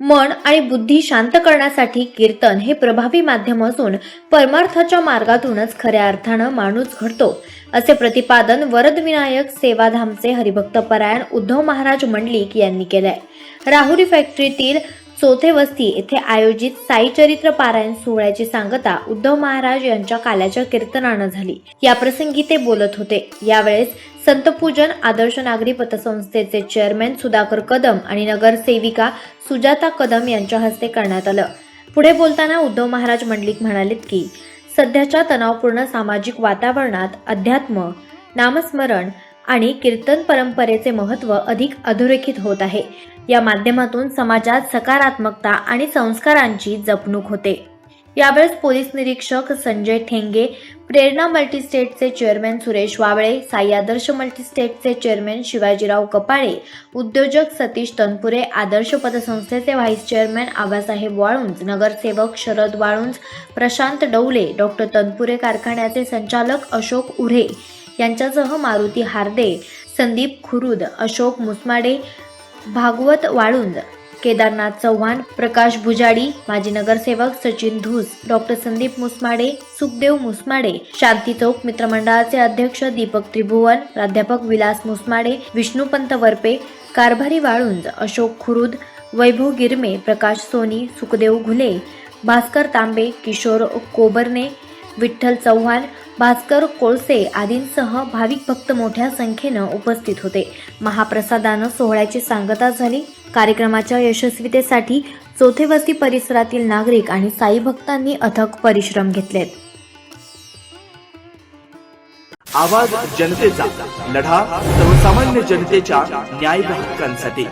मन आणि बुद्धी शांत करण्यासाठी कीर्तन हे प्रभावी माध्यम असून परमार्थाच्या मार्गातूनच खऱ्या अर्थानं माणूस घडतो. असे प्रतिपादन वरदविनायक सेवाधामचे हरिभक्त परायण उद्धव महाराज मंडलिक यांनी केलंय. राहुरी फॅक्टरीतील चौथे वस्ती येथे आयोजित साई चरित्र पारायण सोहळ्याची सांगता उद्धव महाराज यांच्या काल्याच्या कीर्तनानं झाली. या प्रसंगी ते बोलत होते. यावेळेस संतपूजन आदर्श नागरी पतसंस्थेचे चेअरमॅन सुधाकर कदम आणि नगरसेविका सुजाता कदम यांच्या हस्ते करण्यात आलं. पुढे बोलताना उद्धव महाराज मंडलिक म्हणालेत की सध्याच्या तणावपूर्ण सामाजिक वातावरणात अध्यात्म नामस्मरण आणि कीर्तन परंपरेचे महत्त्व अधिक अधोरेखित होत आहे. या माध्यमातून समाजात सकारात्मकता आणि संस्कारांची जपणूक होते. यावेळेस पोलीस निरीक्षक संजय ठेंगे प्रेरणा मल्टीस्टेटचे चेअरमॅन सुरेश वावळे साई आदर्श मल्टीस्टेटचे चेअरमॅन शिवाजीराव कपाळे उद्योजक सतीश तनपुरे आदर्श पतसंस्थेचे व्हाईस चेअरमॅन आबासाहेब वाळुंज नगरसेवक शरद वाळुंज प्रशांत डवले डॉक्टर तनपुरे कारखान्याचे संचालक अशोक उरे यांच्यासह मारुती हार्दे संदीप खुरुद अशोक मुसमाडे भागवत वाळुंज केदारनाथ चव्हाण प्रकाश भुजाडी माजी नगरसेवक सचिन धूस डॉक्टर संदीप मुसमाडे सुखदेव मुसमाडे शांती चौक मित्रमंडळाचे अध्यक्ष दीपक त्रिभुवन प्राध्यापक विलास मुसमाडे विष्णुपंत वरपे कारभारी वाळुंज अशोक खुरुद वैभव गिरमे प्रकाश सोनी सुखदेव घुले भास्कर तांबे किशोर कोबरने विठ्ठल चव्हाण भास्कर कोळसे आदींसह भाविक भक्त मोठ्या संख्येनं उपस्थित होते. महाप्रसादानं सोहळ्याची सांगता झाली. कार्यक्रमाच्या यशस्वीतेसाठी चौथे वस्ती परिसरातील नागरिक आणि साई भक्तांनी अथक परिश्रम घेतलेत. आवाज जनतेचा लढा सर्वसामान्य जनतेच्या न्याय हक्कांसाठी